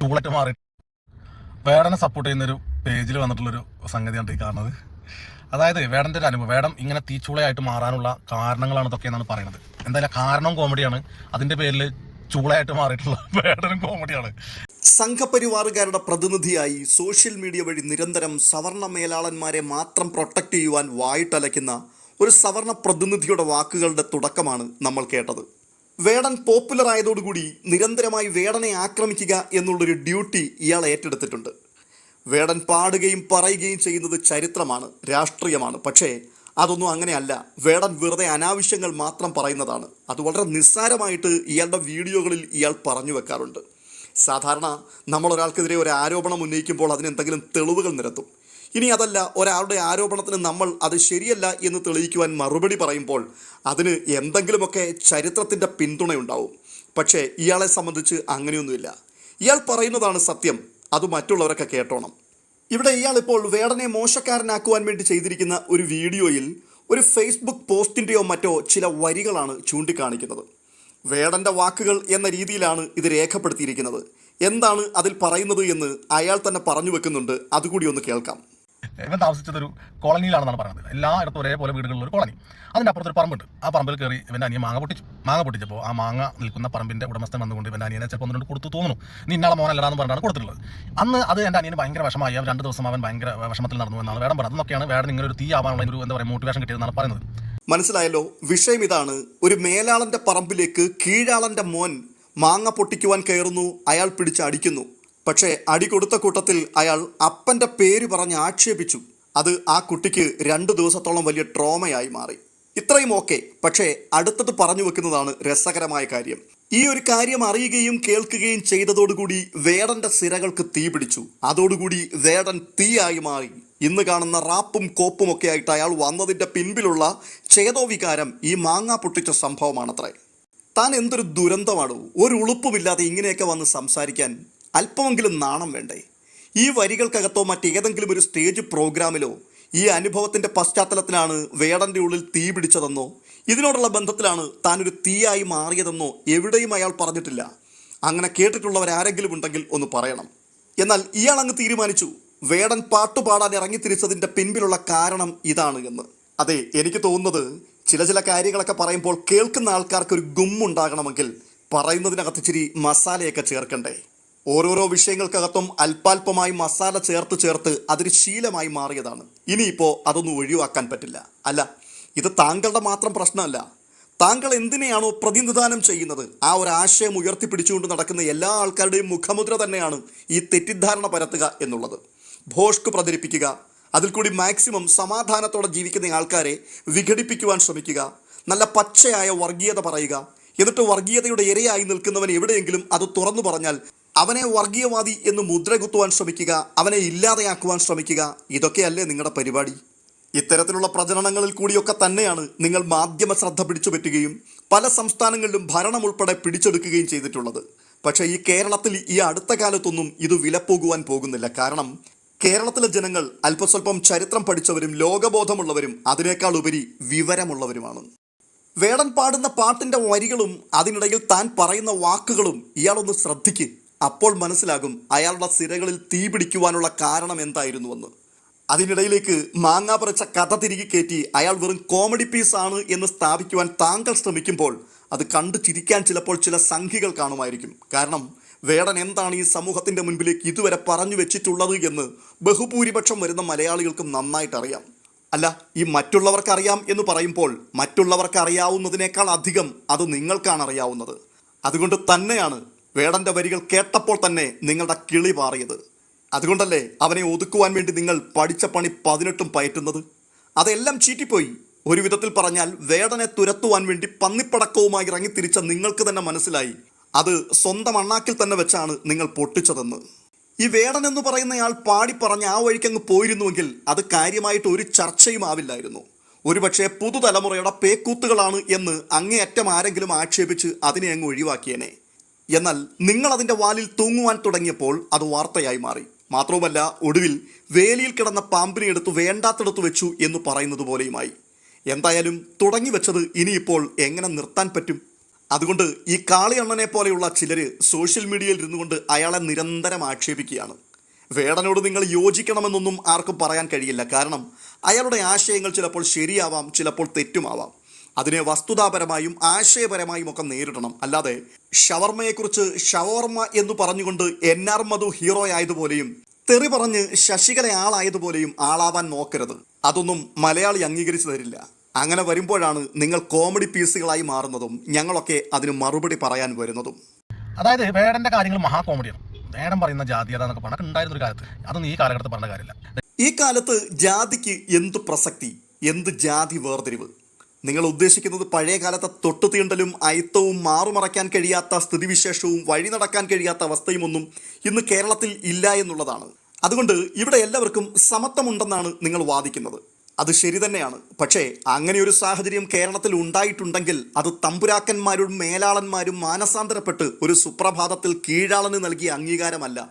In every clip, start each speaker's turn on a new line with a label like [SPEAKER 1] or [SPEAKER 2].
[SPEAKER 1] ടൂളായിട്ട് മാറി. വേടനെ സപ്പോർട്ട് ചെയ്യുന്ന ഒരു പേജിൽ വന്നിട്ടുള്ളൊരു സംഗതിയാണ് ഈ കാണുന്നത്. അതായത് വേടന്റെ ഒരു അനുഭവം വേടം ഇങ്ങനെ തീച്ചൂളയായിട്ട് മാറാനുള്ള കാരണങ്ങളാണ് ഇതൊക്കെ എന്നാണ് പറയുന്നത്. എന്തായാലും കാരണം കോമഡിയാണ്. അതിന്റെ പേരിൽ ചൂളയായിട്ട് മാറിയിട്ടുള്ള വേടനും കോമഡിയാണ്.
[SPEAKER 2] സംഘപരിവാറുകാരുടെ പ്രതിനിധിയായി സോഷ്യൽ മീഡിയ വഴി നിരന്തരം സവർണ മേലാളന്മാരെ മാത്രം പ്രൊട്ടക്റ്റ് ചെയ്യുവാൻ വായിട്ടലയ്ക്കുന്ന ഒരു സവർണ പ്രതിനിധിയുടെ വാക്കുകളുടെ തുടക്കമാണ് നമ്മൾ കേട്ടത്. വേടൻ പോപ്പുലർ ആയതോടുകൂടി നിരന്തരമായി വേടനെ ആക്രമിക്കുക എന്നുള്ളൊരു ഡ്യൂട്ടി ഇയാൾ ഏറ്റെടുത്തിട്ടുണ്ട്. വേടൻ പാടുകയും പറയുകയും ചെയ്യുന്നത് ചരിത്രമാണ് രാഷ്ട്രീയമാണ്. പക്ഷേ അതൊന്നും അങ്ങനെയല്ല. വേടൻ വെറുതെ അനാവശ്യങ്ങൾ മാത്രം പറയുന്നതാണ്. അത് വളരെ നിസ്സാരമായിട്ട് ഇയാളുടെ വീഡിയോകളിൽ ഇയാൾ പറഞ്ഞു വെക്കാറുണ്ട്. സാധാരണ നമ്മളൊരാൾക്കെതിരെ ഒരു ആരോപണം ഉന്നയിക്കുമ്പോൾ അതിന് എന്തെങ്കിലും തെളിവുകൾ നിരത്തും. ഇനി അതല്ല ഒരാളുടെ ആരോപണത്തിന് നമ്മൾ അത് ശരിയല്ല എന്ന് തെളിയിക്കുവാൻ മറുപടി പറയുമ്പോൾ അതിന് എന്തെങ്കിലുമൊക്കെ ചരിത്രത്തിന്റെ പിന്തുണയുണ്ടാവും. പക്ഷേ ഇയാളെ സംബന്ധിച്ച് അങ്ങനെയൊന്നുമില്ല. ഇയാൾ പറയുന്നതാണ് സത്യം. അത് മറ്റുള്ളവരൊക്കെ കേട്ടോണം. ഇവിടെ ഇയാൾ ഇപ്പോൾ വേടനെ മോശക്കാരനാക്കുവാൻ വേണ്ടി ചെയ്തിരിക്കുന്ന ഒരു വീഡിയോയിൽ ഒരു ഫേസ്ബുക്ക് പോസ്റ്റിന്റെയോ മറ്റോ ചില വരികളാണ് ചൂണ്ടിക്കാണിക്കുന്നത്. വേടന്റെ വാക്കുകൾ എന്ന രീതിയിലാണ് ഇത് രേഖപ്പെടുത്തിയിരിക്കുന്നത്. എന്താണ് അതിൽ പറയുന്നത് എന്ന് അയാൾ തന്നെ പറഞ്ഞു വെക്കുന്നുണ്ട്. അതുകൂടി ഒന്ന് കേൾക്കാം.
[SPEAKER 1] ഇവൻ താമസിച്ചതൊരു കോളനിയിലാണെന്നാണ് പറയുന്നത്. എല്ലായിടത്തും ഒരേപോലെ വീടുകളിൽ ഒരു കോളനി. അതിന്റെ അപ്പുറത്തൊരു പറമ്പുണ്ട്. ആ പറമ്പിൽ കയറി ഇവന്റെ അനിയൻ മാങ്ങ പൊട്ടിച്ചു. മാങ്ങ പൊട്ടിച്ചപ്പോൾ ആ മാങ്ങ നിൽക്കുന്ന പറമ്പിന്റെ ഉടമസ്ഥൻ വന്നുകൊണ്ട് ഇവന്റെ അനിയനെ ചിലപ്പോൾ ഒന്നുകൊണ്ട് കൊടുത്തു തോന്നുന്നു. നീ ഇന്നാളെ മോനല്ലടാന്ന് പറഞ്ഞാണ് കൊടുത്തിട്ടുള്ളത്. അന്ന് അത് എന്റെ അനിയന് ഭയങ്കര വിഷമായി അവൻ രണ്ട് ദിവസം അവൻ ഭയങ്കര വിഷമത്തിൽ നടന്നു എന്നാണ് വേടം പറഞ്ഞത്. അതൊക്കെയാണ് വേടൻ ഇങ്ങനെ ഒരു തീ ആവാനുള്ള ഒരു എന്താ പറയുക മോട്ടിവേഷൻ കിട്ടിയതെന്നാണ് പറയുന്നത്.
[SPEAKER 2] മനസ്സിലായല്ലോ? വിഷയം ഇതാണ്. ഒരു മേലാളന്റെ പറമ്പിലേക്ക് കീഴാളന്റെ മോൻ മാങ്ങ പൊട്ടിക്കുവാൻ കയറുന്നു. അയാൾ പിടിച്ച് അടിക്കുന്നു പക്ഷേ അടി കൊടുത്ത കൂട്ടത്തിൽ അയാൾ അപ്പന്റെ പേര് പറഞ്ഞ് ആക്ഷേപിച്ചു. അത് ആ കുട്ടിക്ക് രണ്ടു ദിവസത്തോളം വലിയ ട്രോമയായി മാറി. ഇത്രയും ഓക്കെ പക്ഷേ അടുത്തത് പറഞ്ഞു വെക്കുന്നതാണ് രസകരമായ കാര്യം. ഈ ഒരു കാര്യം അറിയുകയും കേൾക്കുകയും ചെയ്തതോടുകൂടി വേടന്റെ സിരകൾക്ക് തീ പിടിച്ചു. അതോടുകൂടി വേടൻ തീയായി മാറി. ഇന്ന് കാണുന്ന റാപ്പും കോപ്പും ഒക്കെ ആയിട്ട് അയാൾ വന്നതിന്റെ പിൻപിലുള്ള ചേതോവികാരം ഈ മാങ്ങ പൊട്ടിച്ച സംഭവമാണത്രേ. താൻ എന്തൊരു ദുരന്തമാണോ ഒരു ഉളുപ്പുമില്ലാതെ ഇങ്ങനെയൊക്കെ വന്ന് സംസാരിക്കാൻ അല്പമെങ്കിലും നാണം വേണ്ടേ? ഈ വരികൾക്കകത്തോ മറ്റേതെങ്കിലും ഒരു സ്റ്റേജ് പ്രോഗ്രാമിലോ ഈ അനുഭവത്തിന്റെ പശ്ചാത്തലത്തിലാണ് വേടന്റെ ഉള്ളിൽ തീ പിടിച്ചതെന്നോ ഇതിനോടുള്ള ബന്ധത്തിലാണ് താനൊരു തീയായി മാറിയതെന്നോ എവിടെയും അയാൾ പറഞ്ഞിട്ടില്ല. അങ്ങനെ കേട്ടിട്ടുള്ളവരാരെങ്കിലും ഉണ്ടെങ്കിൽ ഒന്ന് പറയണം. എന്നാൽ ഇയാൾ അങ്ങ് തീരുമാനിച്ചു വേടൻ പാട്ടുപാടാൻ ഇറങ്ങിത്തിരിച്ചതിന്റെ പിൻപിലുള്ള കാരണം ഇതാണ് എന്ന്. അതെ എനിക്ക് തോന്നുന്നത് ചില ചില കാര്യങ്ങളൊക്കെ പറയുമ്പോൾ കേൾക്കുന്ന ആൾക്കാർക്ക് ഒരു ഗുമ്മുണ്ടാകണമെങ്കിൽ പറയുന്നതിനകത്ത് ഇച്ചിരി മസാലയൊക്കെ ചേർക്കണ്ടേ? ഓരോരോ വിഷയങ്ങൾക്കകത്തും അല്പാൽപമായി മസാല ചേർത്ത് ചേർത്ത് അതൊരു ശീലമായി മാറിയതാണ്. ഇനിയിപ്പോൾ അതൊന്നും ഒഴിവാക്കാൻ പറ്റില്ല. അല്ല ഇത് താങ്കളുടെ മാത്രം പ്രശ്നമല്ല. താങ്കൾ എന്തിനെയാണോ പ്രതിനിധാനം ചെയ്യുന്നത്? ആ ഒരു ആശയം ഉയർത്തിപ്പിടിച്ചുകൊണ്ട് നടക്കുന്ന എല്ലാ ആൾക്കാരുടെയും മുഖമുദ്ര തന്നെയാണ് ഈ തെറ്റിദ്ധാരണ പരത്തുക എന്നുള്ളത്. ഭോഷ്ക് പ്രചരിപ്പിക്കുക അതിൽ കൂടി മാക്സിമം സമാധാനത്തോടെ ജീവിക്കുന്ന ആൾക്കാരെ വിഘടിപ്പിക്കുവാൻ ശ്രമിക്കുക നല്ല പച്ചയായ വർഗീയത പറയുക എന്നിട്ട് വർഗീയതയുടെ ഇരയായി നിൽക്കുന്നവൻ എവിടെയെങ്കിലും അത് തുറന്നു പറഞ്ഞാൽ അവനെ വർഗീയവാദി എന്ന് മുദ്ര കുത്തുവാൻ ശ്രമിക്കുക അവനെ ഇല്ലാതെയാക്കുവാൻ ശ്രമിക്കുക ഇതൊക്കെയല്ലേ നിങ്ങളുടെ പരിപാടി? ഇത്തരത്തിലുള്ള പ്രചരണങ്ങളിൽ കൂടിയൊക്കെ തന്നെയാണ് നിങ്ങൾ മാധ്യമ ശ്രദ്ധ പിടിച്ചു പറ്റുകയും പല സംസ്ഥാനങ്ങളിലും ഭരണം ഉൾപ്പെടെ പിടിച്ചെടുക്കുകയും ചെയ്തിട്ടുള്ളത്. പക്ഷേ ഈ കേരളത്തിൽ ഈ അടുത്ത കാലത്തൊന്നും ഇത് വിലപ്പോകുവാൻ പോകുന്നില്ല. കാരണം കേരളത്തിലെ ജനങ്ങൾ അല്പസ്വല്പം ചരിത്രം പഠിച്ചവരും ലോകബോധമുള്ളവരും അതിനേക്കാൾ ഉപരി വിവരമുള്ളവരുമാണ്. വേടൻ പാടുന്ന പാട്ടിന്റെ വരികളും അതിനിടയിൽ താൻ പറയുന്ന വാക്കുകളും ഇയാളൊന്ന് ശ്രദ്ധിക്ക്. അപ്പോൾ മനസ്സിലാകും അയാളുടെ സിരകളിൽ തീ പിടിക്കുവാനുള്ള കാരണം എന്തായിരുന്നുവെന്ന്. അതിനിടയിലേക്ക് മാങ്ങാ പറച്ച കഥ തിരികെ കയറ്റി അയാൾ വെറും കോമഡി പീസ് ആണ് എന്ന് സ്ഥാപിക്കുവാൻ താങ്കൾ ശ്രമിക്കുമ്പോൾ അത് കണ്ടു ചിരിക്കാൻ ചിലപ്പോൾ ചില സംഖ്യകൾ കാണുമായിരിക്കും. കാരണം വേടൻ എന്താണ് ഈ സമൂഹത്തിന്റെ മുൻപിലേക്ക് ഇതുവരെ പറഞ്ഞു വെച്ചിട്ടുള്ളത് എന്ന് ബഹുഭൂരിപക്ഷം വരുന്ന മലയാളികൾക്കും നന്നായിട്ട് അറിയാം അല്ല ഈ മറ്റുള്ളവർക്കറിയാം എന്ന് പറയുമ്പോൾ മറ്റുള്ളവർക്ക് അറിയാവുന്നതിനേക്കാൾ അധികം അത് നിങ്ങൾക്കാണ് അറിയാവുന്നത്. അതുകൊണ്ട് തന്നെയാണ് വേടന്റെ വരികൾ കേട്ടപ്പോൾ തന്നെ നിങ്ങളുടെ കിളി പാറിയത് അതുകൊണ്ടല്ലേ അവനെ ഒതുക്കുവാൻ വേണ്ടി നിങ്ങൾ പഠിച്ച പണി പതിനെട്ടും പയറ്റുന്നത്? അതെല്ലാം ചീറ്റിപ്പോയി. ഒരു വിധത്തിൽ പറഞ്ഞാൽ വേടനെ തുരത്തുവാൻ വേണ്ടി പന്നിപ്പടക്കവുമായി ഇറങ്ങി തിരിച്ച നിങ്ങൾക്ക് തന്നെ മനസ്സിലായി. അത് സ്വന്തം അണ്ണാക്കിൽ തന്നെ വെച്ചാണ് നിങ്ങൾ പൊട്ടിച്ചതെന്ന്. ഈ വേടൻ എന്ന് പറയുന്നയാൾ പാടി പറഞ്ഞ് ആ വഴിക്കങ്ങ് പോയിരുന്നുവെങ്കിൽ അത് കാര്യമായിട്ട് ഒരു ചർച്ചയും ആവില്ലായിരുന്നു. ഒരുപക്ഷെ പുതുതലമുറയുടെ പേക്കൂത്തുകളാണ് എന്ന് അങ്ങേയറ്റം ആരെങ്കിലും ആക്ഷേപിച്ച് അതിനെ അങ്ങ് ഒഴിവാക്കിയേനെ. എന്നാൽ നിങ്ങൾ അതിന്റെ വാലിൽ തൂങ്ങുവാൻ തുടങ്ങിയപ്പോൾ അത് വാർത്തയായി മാറി. മാത്രവുമല്ല ഒടുവിൽ വേലിയിൽ കിടന്ന പാമ്പിനെ എടുത്ത് വേണ്ടാത്തിടത്ത് വെച്ചു എന്ന് പറയുന്നത് പോലെയുമായി. എന്തായാലും തുടങ്ങി വെച്ചത് ഇനിയിപ്പോൾ എങ്ങനെ നിർത്താൻ പറ്റും? അതുകൊണ്ട് ഈ കാളിയണ്ണനെ പോലെയുള്ള ചിലർ സോഷ്യൽ മീഡിയയിൽ ഇരുന്നുകൊണ്ട് അയാളെ നിരന്തരം ആക്ഷേപിക്കുകയാണ്. വേടനോട് നിങ്ങൾ യോജിക്കണമെന്നൊന്നും ആർക്കും പറയാൻ കഴിയില്ല. കാരണം അയാളുടെ ആശയങ്ങൾ ചിലപ്പോൾ ശരിയാവാം ചിലപ്പോൾ തെറ്റുമാവാം. അതിനെ വസ്തുതാപരമായും ആശയപരമായും ഒക്കെ നേരിടണം. അല്ലാതെ ഷവർമ്മയെക്കുറിച്ച് ഷവർമ്മ എന്ന് പറഞ്ഞുകൊണ്ട് എൻ ആർ മധു ഹീറോ ആയതുപോലെയും തെറി പറഞ്ഞ് ശശികല ആളായതുപോലെയും ആളാവാൻ നോക്കരുത്. അതൊന്നും മലയാളി അംഗീകരിച്ചു തരില്ല. അങ്ങനെ വരുമ്പോഴാണ് നിങ്ങൾ കോമഡി പീസുകളായി മാറുന്നതും ഞങ്ങളൊക്കെ അതിന് മറുപടി പറയാൻ വരുന്നതും.
[SPEAKER 1] അതായത് വേടന്റെ കാര്യങ്ങൾ മഹാ കോമഡിയാണ് വേടം പറയുന്ന ജാതി എന്നൊക്കെ പറഞ്ഞാൽ ഉണ്ടായിരുന്ന ഒരു കാലത്ത്. അതൊന്നും ഈ കാലഘട്ടത്തിൽ പറഞ്ഞ കാര്യമില്ല.
[SPEAKER 2] ഈ കാലത്ത് ജാതിക്ക് എന്ത് പ്രസക്തി? എന്ത് ജാതി വേർതിരിവ്? നിങ്ങൾ ഉദ്ദേശിക്കുന്നത് പഴയ കാലത്തെ തൊട്ടു തീണ്ടലും അയിത്തവും മാറുമറയ്ക്കാൻ കഴിയാത്ത സ്ഥിതിവിശേഷവും വഴി നടക്കാൻ കഴിയാത്ത അവസ്ഥയും ഒന്നും ഇന്ന് കേരളത്തിൽ ഇല്ല എന്നുള്ളതാണ്. അതുകൊണ്ട് ഇവിടെ എല്ലാവർക്കും സമത്വമുണ്ടെന്നാണ് നിങ്ങൾ വാദിക്കുന്നത്. അത് ശരി തന്നെയാണ്. പക്ഷേ അങ്ങനെ ഒരു സാഹചര്യം കേരളത്തിൽ ഉണ്ടായിട്ടുണ്ടെങ്കിൽ അത് തമ്പുരാക്കന്മാരും മേലാളന്മാരും മാനസാന്തരപ്പെട്ട് ഒരു സുപ്രഭാതത്തിൽ കീഴാളന് നൽകിയ അംഗീകാരമല്ല.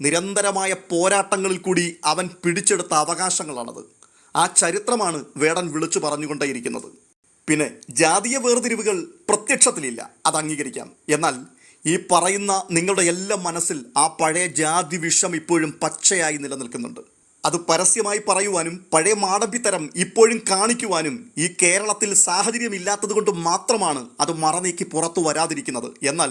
[SPEAKER 2] നിരന്തരമായ പോരാട്ടങ്ങളിൽ കൂടി അവൻ പിടിച്ചെടുത്ത അവകാശങ്ങളാണത്. ആ ചരിത്രമാണ് വേടൻ വിളിച്ചു പറഞ്ഞുകൊണ്ടേയിരിക്കുന്നത്. പിന്നെ ജാതീയ വേർതിരിവുകൾ പ്രത്യക്ഷത്തിലില്ല. അത് അംഗീകരിക്കാം. എന്നാൽ ഈ പറയുന്ന നിങ്ങളുടെ എല്ലാ മനസ്സിൽ ആ പഴയ ജാതി വിഷം ഇപ്പോഴും പച്ചയായി നിലനിൽക്കുന്നുണ്ട്. അത് പരസ്യമായി പറയുവാനും പഴയ മാടമ്പിത്തരം ഇപ്പോഴും കാണിക്കുവാനും ഈ കേരളത്തിൽ സാഹചര്യമില്ലാത്തത് കൊണ്ട് മാത്രമാണ് അത് മറനീക്കി പുറത്തു വരാതിരിക്കുന്നത്. എന്നാൽ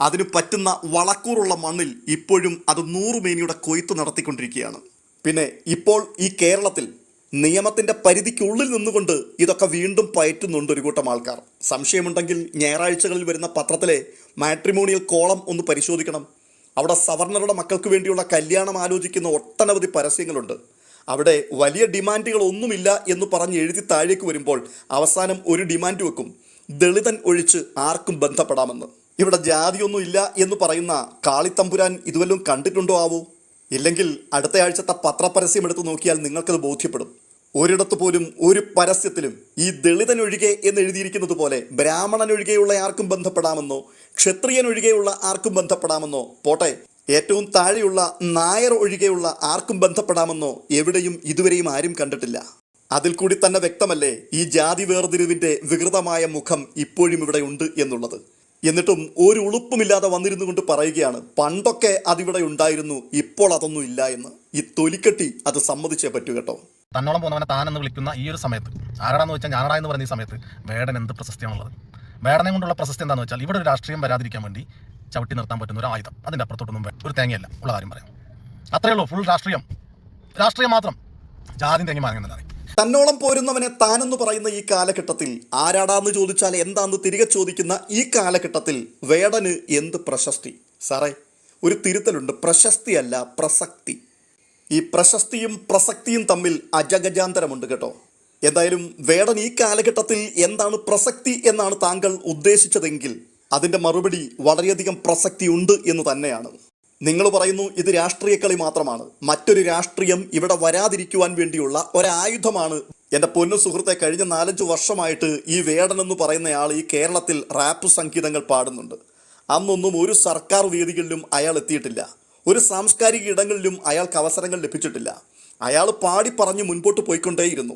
[SPEAKER 2] അതിന് പറ്റുന്ന വളക്കൂറുള്ള മണ്ണിൽ ഇപ്പോഴും അത് നൂറുമേനിയുടെ കൊയ്ത്ത് നടത്തിക്കൊണ്ടിരിക്കുകയാണ്. പിന്നെ ഇപ്പോൾ ഈ കേരളത്തിൽ നിയമത്തിന്റെ പരിധിക്കുള്ളിൽ നിന്നുകൊണ്ട് ഇതൊക്കെ വീണ്ടും പയറ്റുന്നുണ്ട് ഒരു കൂട്ടം ആൾക്കാർ. സംശയമുണ്ടെങ്കിൽ ഞായറാഴ്ചകളിൽ വരുന്ന പത്രത്തിലെ മാട്രിമോണിയൽ കോളം ഒന്ന് പരിശോധിക്കണം. അവിടെ സവർണറുടെ മക്കൾക്ക് വേണ്ടിയുള്ള കല്യാണം ആലോചിക്കുന്ന ഒട്ടനവധി പരസ്യങ്ങളുണ്ട്. അവിടെ വലിയ ഡിമാൻഡുകൾ ഒന്നുമില്ല എന്ന് പറഞ്ഞ് എഴുതി താഴേക്ക് വരുമ്പോൾ അവസാനം ഒരു ഡിമാൻഡ് വെക്കും. ദളിതൻ ഒഴിച്ച് ആർക്കും ബന്ധപ്പെടാമെന്ന്. ഇവിടെ ജാതിയൊന്നും ഇല്ല എന്ന് പറയുന്ന കാളിത്തമ്പുരാൻ ഇതുവല്ലതും കണ്ടിട്ടുണ്ടോ ആവോ? ഇല്ലെങ്കിൽ അടുത്ത ആഴ്ചത്തെ പത്രപരസ്യം എടുത്ത് നോക്കിയാൽ നിങ്ങൾക്കത് ബോധ്യപ്പെടും. ഒരിടത്ത് പോലും ഒരു പരസ്യത്തിലും ഈ ദളിതനൊഴികെ എന്ന് എഴുതിയിരിക്കുന്നത് പോലെ ബ്രാഹ്മണനൊഴികെയുള്ള ആർക്കും ബന്ധപ്പെടാമെന്നോ ക്ഷത്രിയനൊഴികെയുള്ള ആർക്കും ബന്ധപ്പെടാമെന്നോ പോട്ടെ ഏറ്റവും താഴെയുള്ള നായർ ഒഴികെയുള്ള ആർക്കും ബന്ധപ്പെടാമെന്നോ എവിടെയും ഇതുവരെയും ആരും കണ്ടിട്ടില്ല. അതിൽ കൂടി തന്നെ വ്യക്തമല്ലേ ഈ ജാതി വേർതിരിവിന്റെ വികൃതമായ മുഖം ഇപ്പോഴും ഇവിടെ ഉണ്ട് എന്നുള്ളത്. എന്നിട്ടും ഒരു ഉളുപ്പുമില്ലാതെ വന്നിരുന്നു കൊണ്ട് പറയുകയാണ് പണ്ടൊക്കെ അതിവിടെ ഉണ്ടായിരുന്നു ഇപ്പോൾ അതൊന്നും ഇല്ല എന്ന്. ഈ തൊലിക്കെട്ടി അത് സമ്മതിച്ചേ പറ്റൂ കേട്ടോ.
[SPEAKER 1] തന്നോളം പോകുന്നവനെ താനെന്ന് വിളിക്കുന്ന ഈ ഒരു സമയത്ത് ആരാടാന്ന് വെച്ചാൽ ഞാനടാ എന്ന് പറയുന്ന ഈ സമയത്ത് വേടൻ എന്ത് പ്രശസ്തിയാണുള്ളത്? വേടനെ കൊണ്ടുള്ള പ്രശസ്തി എന്താണെന്ന് വെച്ചാൽ ഇവിടെ ഒരു രാഷ്ട്രീയം വരാതിരിക്കാൻ വേണ്ടി ചവിട്ടി നിർത്താൻ പറ്റുന്ന ഒരു ആയുധം. അതിന്റെ അപ്പുറത്തോട്ടൊന്നും ഒരു തേങ്ങയല്ല. ഉള്ള കാര്യം പറയാം. അത്രയേ ഉള്ളൂ. ഫുൾ രാഷ്ട്രീയം. രാഷ്ട്രീയം മാത്രം. ജാതി തേങ്ങി മാങ്ങുന്നതാണ്
[SPEAKER 2] തന്നോളം പോരുന്നവനെ താനെന്ന് പറയുന്ന ഈ കാലഘട്ടത്തിൽ ആരാടാന്ന് ചോദിച്ചാൽ എന്താന്ന് തിരികെ ചോദിക്കുന്ന ഈ കാലഘട്ടത്തിൽ വേടന് എന്ത് പ്രശസ്തി? സാറേ ഒരു തിരുത്തലുണ്ട്. പ്രശസ്തിയല്ല പ്രസക്തി. ഈ പ്രശസ്തിയും പ്രസക്തിയും തമ്മിൽ അജഗജാന്തരമുണ്ട് കേട്ടോ. എന്തായാലും വേടൻ ഈ കാലഘട്ടത്തിൽ എന്താണ് പ്രസക്തി എന്നാണ് താങ്കൾ ഉദ്ദേശിച്ചതെങ്കിൽ അതിന്റെ മറുപടി വളരെയധികം പ്രസക്തി ഉണ്ട് എന്ന് തന്നെയാണ്. നിങ്ങൾ പറയുന്നു ഇത് രാഷ്ട്രീയ കളി മാത്രമാണ്. മറ്റൊരു രാഷ്ട്രീയം ഇവിടെ വരാതിരിക്കുവാൻ വേണ്ടിയുള്ള ഒരായുധമാണ്. എന്റെ പൊന്നു സുഹൃത്തെ കഴിഞ്ഞ നാലഞ്ച് വർഷമായിട്ട് ഈ വേടൻ എന്ന് പറയുന്നയാൾ ഈ കേരളത്തിൽ റാപ്പ് സംഗീതങ്ങൾ പാടുന്നുണ്ട്. അന്നൊന്നും ഒരു സർക്കാർ വേദികളിലും അയാൾ എത്തിയിട്ടില്ല. ഒരു സാംസ്കാരിക ഇടങ്ങളിലും അയാൾക്ക് അവസരങ്ങൾ ലഭിച്ചിട്ടില്ല. അയാൾ പാടി പറഞ്ഞ് മുൻപോട്ട് പോയിക്കൊണ്ടേയിരുന്നു.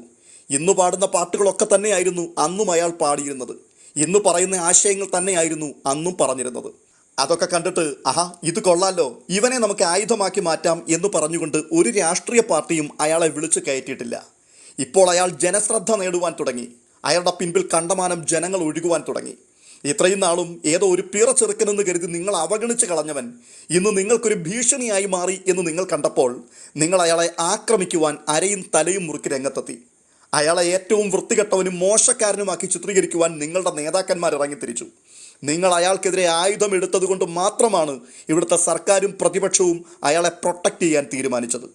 [SPEAKER 2] ഇന്ന് പാടുന്ന പാട്ടുകളൊക്കെ തന്നെയായിരുന്നു അന്നും അയാൾ പാടിയിരുന്നത്. ഇന്ന് പറയുന്ന ആശയങ്ങൾ തന്നെയായിരുന്നു അന്നും പറഞ്ഞിരുന്നത്. അതൊക്കെ കണ്ടിട്ട് ആഹാ ഇത് കൊള്ളാലോ. ഇവനെ നമുക്ക് ആയുധമാക്കി മാറ്റാം എന്ന് പറഞ്ഞുകൊണ്ട് ഒരു രാഷ്ട്രീയ പാർട്ടിയും അയാളെ വിളിച്ചു കയറ്റിയിട്ടില്ല. ഇപ്പോൾ അയാൾ ജനശ്രദ്ധ നേടുവാൻ തുടങ്ങി. അയാളുടെ പിൻപിൽ കണ്ടമാനം ജനങ്ങൾ ഒഴുകുവാൻ തുടങ്ങി. ഇത്രയും നാളും ഏതോ ഒരു പിറ ചെറുക്കനെന്ന് കരുതി നിങ്ങൾ അവഗണിച്ച് കളഞ്ഞവൻ. ഇന്ന് നിങ്ങൾക്കൊരു ഭീഷണിയായി മാറി എന്ന് നിങ്ങൾ കണ്ടപ്പോൾ നിങ്ങൾ അയാളെ ആക്രമിക്കുവാൻ അരയും തലയും മുറുക്കി രംഗത്തെത്തി. അയാളെ ഏറ്റവും വൃത്തികെട്ടവനും മോശക്കാരനുമാക്കി ചിത്രീകരിക്കുവാൻ നിങ്ങളുടെ നേതാക്കന്മാർ ഇറങ്ങിത്തിരിച്ചു. നിങ്ങൾ അയാൾക്കെതിരെ ആയുധം എടുത്തതുകൊണ്ട് മാത്രമാണ് ഇവിടുത്തെ സർക്കാരും പ്രതിപക്ഷവും അയാളെ പ്രൊട്ടക്റ്റ് ചെയ്യാൻ തീരുമാനിച്ചത്.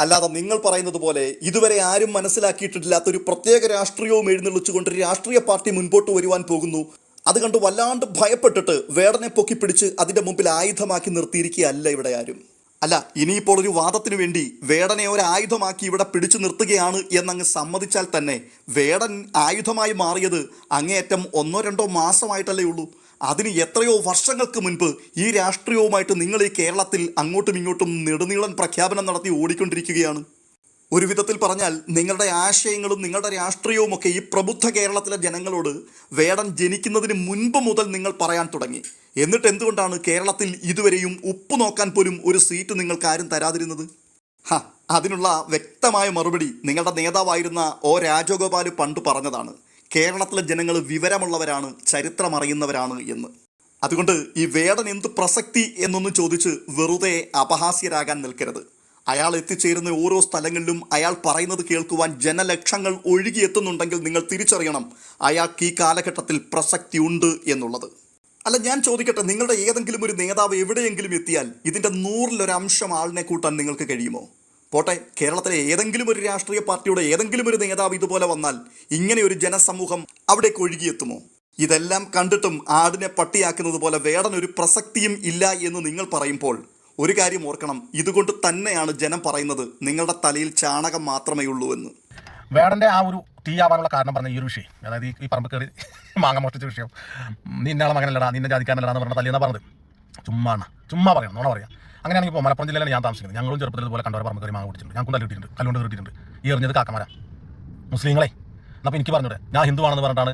[SPEAKER 2] അല്ലാതെ നിങ്ങൾ പറയുന്നത് പോലെ ഇതുവരെ ആരും മനസ്സിലാക്കിയിട്ടില്ലാത്ത ഒരു പ്രത്യേക രാഷ്ട്രീയവും എഴുന്നള്ളിച്ചുകൊണ്ട് രാഷ്ട്രീയ പാർട്ടി മുൻപോട്ട് വരുവാൻ പോകുന്നു അത് കണ്ട് വല്ലാണ്ട് ഭയപ്പെട്ടിട്ട് വേടനെ പൊക്കി പിടിച്ച് അതിന്റെ മുമ്പിൽ ആയുധമാക്കി നിർത്തിയിരിക്കുകയല്ല ഇവിടെ ആരും. അല്ല ഇനിയിപ്പോൾ ഒരു വാദത്തിന് വേണ്ടി വേടനെ ഒരു ആയുധമാക്കി ഇവിടെ പിടിച്ചു നിർത്തുകയാണ് എന്നങ്ങ് സമ്മതിച്ചാൽ തന്നെ വേടൻ ആയുധമായി മാറിയത് അങ്ങേയറ്റം ഒന്നോ രണ്ടോ മാസമായിട്ടല്ലേ ഉള്ളൂ. അതിന് എത്രയോ വർഷങ്ങൾക്ക് മുൻപ് ഈ രാഷ്ട്രീയവുമായിട്ട് നിങ്ങൾ ഈ കേരളത്തിൽ അങ്ങോട്ടും ഇങ്ങോട്ടും നെടുനീളൻ പ്രഖ്യാപനം നടത്തി ഓടിക്കൊണ്ടിരിക്കുകയാണ്. ഒരു വിധത്തിൽ പറഞ്ഞാൽ നിങ്ങളുടെ ആശയങ്ങളും നിങ്ങളുടെ രാഷ്ട്രീയവും ഒക്കെ ഈ പ്രബുദ്ധ കേരളത്തിലെ ജനങ്ങളോട് വേടൻ ജനിക്കുന്നതിന് മുൻപ് മുതൽ നിങ്ങൾ പറയാൻ തുടങ്ങി. എന്നിട്ട് എന്തുകൊണ്ടാണ് കേരളത്തിൽ ഇതുവരെയും ഉപ്പ് നോക്കാൻ പോലും ഒരു സീറ്റ് നിങ്ങൾക്ക് ആരും തരാതിരുന്നത്? ഹ അതിനുള്ള വ്യക്തമായ മറുപടി നിങ്ങളുടെ നേതാവായിരുന്ന ഒ. രാജഗോപാൽ പണ്ട് പറഞ്ഞതാണ്. കേരളത്തിലെ ജനങ്ങൾ വിവരമുള്ളവരാണ് ചരിത്രം അറിയുന്നവരാണ് എന്ന്. അതുകൊണ്ട് ഈ വേടൻ എന്ത് പ്രസക്തി എന്നൊന്നും ചോദിച്ച് വെറുതെ അപഹാസ്യരാകാൻ നിൽക്കരുത്. അയാൾ എത്തിച്ചേരുന്ന ഓരോ സ്ഥലങ്ങളിലും അയാൾ പറയുന്നത് കേൾക്കുവാൻ ജനലക്ഷങ്ങൾ ഒഴുകിയെത്തുന്നുണ്ടെങ്കിൽ നിങ്ങൾ തിരിച്ചറിയണം അയാൾക്ക് ഈ കാലഘട്ടത്തിൽ പ്രസക്തി ഉണ്ട് എന്നുള്ളത്. അല്ല ഞാൻ ചോദിക്കട്ടെ നിങ്ങളുടെ ഏതെങ്കിലും ഒരു നേതാവ് എവിടെയെങ്കിലും എത്തിയാൽ ഇതിന്റെ നൂറിലൊരംശം ആളിനെ കൂട്ടാൻ നിങ്ങൾക്ക് കഴിയുമോ? പോട്ടെ കേരളത്തിലെ ഏതെങ്കിലും ഒരു രാഷ്ട്രീയ പാർട്ടിയുടെ ഏതെങ്കിലും ഒരു നേതാവ് ഇതുപോലെ വന്നാൽ ഇങ്ങനെ ഒരു ജനസമൂഹം അവിടേക്ക് ഒഴുകിയെത്തുമോ? ഇതെല്ലാം കണ്ടിട്ടും ആടിനെ പട്ടിയാക്കുന്നത് പോലെ വേടൻ ഒരു പ്രസക്തിയും ഇല്ല എന്ന് നിങ്ങൾ പറയുമ്പോൾ ഒരു കാര്യം ഓർക്കണം. ഇതുകൊണ്ട് തന്നെയാണ് ജനം പറയുന്നത് നിങ്ങളുടെ തലയിൽ ചാണകം മാത്രമേ ഉള്ളൂ എന്ന്.
[SPEAKER 1] വേടന്റെ ആ ഒരു തീയാവാനുള്ള കാരണം പറഞ്ഞ ഈ ഒരു വിഷയം അതായത് ഈ- പറമ്പ് കയറി മാങ്ങ മോഷ്ടിച്ച വിഷയം നീ ഇന്നാളെ മകനല്ലടാ നിന്നെ ജാതിക്കാരനല്ലടാ എന്ന് പറഞ്ഞ തലേന്നാ പറഞ്ഞത്. ചുമ്മാണ് ചുമ്മാ പറയണം നോണ പറയാം. അങ്ങനെയാണെങ്കിൽ ഇപ്പോൾ മലപ്പുറം ജില്ലയിലാണ് ഞാൻ താമസിക്കുന്നത്. ഞങ്ങളും ചെറുപ്പത്തിൽ പോലെ കണ്ടവരെ പറമ്പ് കയറി മാങ്ങ പിടിച്ചിട്ടുണ്ട് ഞാൻ കിട്ടിയിട്ടുണ്ട് കല്ലുകൊണ്ട് കിട്ടിയിട്ടുണ്ട്. ഈ എറിഞ്ഞത് കാക്കമാരാ? മുസ്ലിങ്ങളെ? അപ്പോൾ എനിക്ക് പറഞ്ഞൂടെ ഞാൻ ഹിന്ദു ആണെന്ന് പറഞ്ഞിട്ടാണ്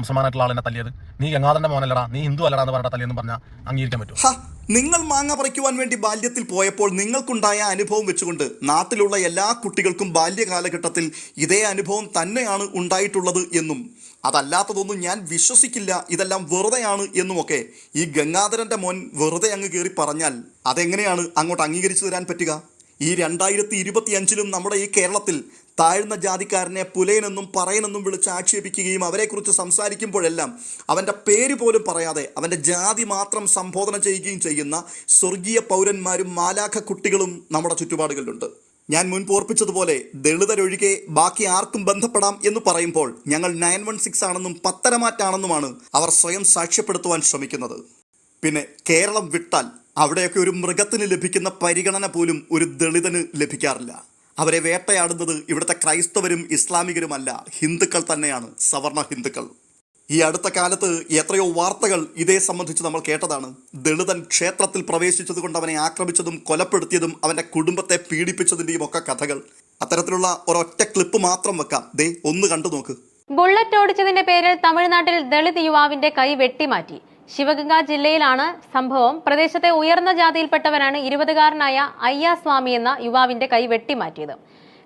[SPEAKER 1] മുസൽമാനായിട്ടുള്ള ആളെന്നെ തല്ലിയത്. നീ ഗംഗാധരന്റെ മോനല്ലടാ നീ ഹിന്ദു അല്ലടാ എന്ന് പറഞ്ഞിട്ട് തല്ലിയെന്ന് പറഞ്ഞാൽ അംഗീകരിക്കാൻ പറ്റും
[SPEAKER 2] നിങ്ങൾ മാങ്ങ പറിക്കുവാൻ വേണ്ടി ബാല്യത്തിൽ പോയപ്പോൾ നിങ്ങൾക്കുണ്ടായ അനുഭവം വെച്ചുകൊണ്ട് നാട്ടിലുള്ള എല്ലാ കുട്ടികൾക്കും ബാല്യകാലഘട്ടത്തിൽ ഇതേ അനുഭവം തന്നെയാണ് ഉണ്ടായിട്ടുള്ളത് എന്നും. അതല്ലാത്തതൊന്നും ഞാൻ വിശ്വസിക്കില്ല ഇതെല്ലാം വെറുതെയാണ് എന്നുമൊക്കെ ഈ ഗംഗാധരന്റെ മോൻ വെറുതെ അങ്ങ് കയറി പറഞ്ഞാൽ അതെങ്ങനെയാണ് അങ്ങോട്ട് അംഗീകരിച്ചു തരാൻ പറ്റുക? ഈ രണ്ടായിരത്തി ഇരുപത്തി അഞ്ചിലും നമ്മുടെ ഈ കേരളത്തിൽ താഴ്ന്ന ജാതിക്കാരനെ പുലയനെന്നും പറയനെന്നും വിളിച്ച് ആക്ഷേപിക്കുകയും അവരെക്കുറിച്ച് സംസാരിക്കുമ്പോഴെല്ലാം അവന്റെ പേര് പോലും പറയാതെ അവന്റെ ജാതി മാത്രം സംബോധന ചെയ്യുകയും ചെയ്യുന്ന സ്വർഗീയ പൗരന്മാരും മാലാഖ കുട്ടികളും നമ്മുടെ ചുറ്റുപാടുകളിലുണ്ട്. ഞാൻ മുൻപോർപ്പിച്ചതുപോലെ ദളിതരൊഴികെ ബാക്കി ആർക്കും ബന്ധപ്പെടാം എന്ന് പറയുമ്പോൾ ഞങ്ങൾ നയൻ വൺ സിക്സ് ആണെന്നും പത്തരമാറ്റാണെന്നുമാണ് അവർ സ്വയം സാക്ഷ്യപ്പെടുത്തുവാൻ ശ്രമിക്കുന്നത്. പിന്നെ കേരളം വിട്ടാൽ അവിടെയൊക്കെ ഒരു മൃഗത്തിന് ലഭിക്കുന്ന പരിഗണന പോലും ഒരു ദളിതന് ലഭിക്കാറില്ല. അവരെ വേട്ടയാടുന്നത് ഇവിടുത്തെ ക്രൈസ്തവരും ഇസ്ലാമികരുമല്ല. ഹിന്ദുക്കൾ തന്നെയാണ്. സവർണ ഹിന്ദുക്കൾ. ഈ അടുത്ത കാലത്ത് എത്രയോ വാർത്തകൾ ഇതേ സംബന്ധിച്ച് നമ്മൾ കേട്ടതാണ്. ദളിതൻ ക്ഷേത്രത്തിൽ പ്രവേശിച്ചത് കൊണ്ട് അവനെ ആക്രമിച്ചതും കൊലപ്പെടുത്തിയതും അവന്റെ കുടുംബത്തെ പീഡിപ്പിച്ചതിന്റെയും ഒക്കെ കഥകൾ. അത്തരത്തിലുള്ള ഒരൊറ്റ ക്ലിപ്പ് മാത്രം വെക്കാം. ദേ ഒന്ന് കണ്ടു നോക്ക്.
[SPEAKER 3] ബുള്ളറ്റ് ഓടിച്ചതിന്റെ പേരിൽ തമിഴ്നാട്ടിൽ ദളിത് യുവാവിന്റെ കൈ വെട്ടിമാറ്റി. ശിവഗംഗ ജില്ലയിലാണ് സംഭവം. പ്രദേശത്തെ ഉയർന്ന ജാതിയിൽപ്പെട്ടവനാണ് ഇരുപതുകാരനായ അയ്യാസ്വാമി എന്ന യുവാവിന്റെ കൈ വെട്ടിമാറ്റിയത്.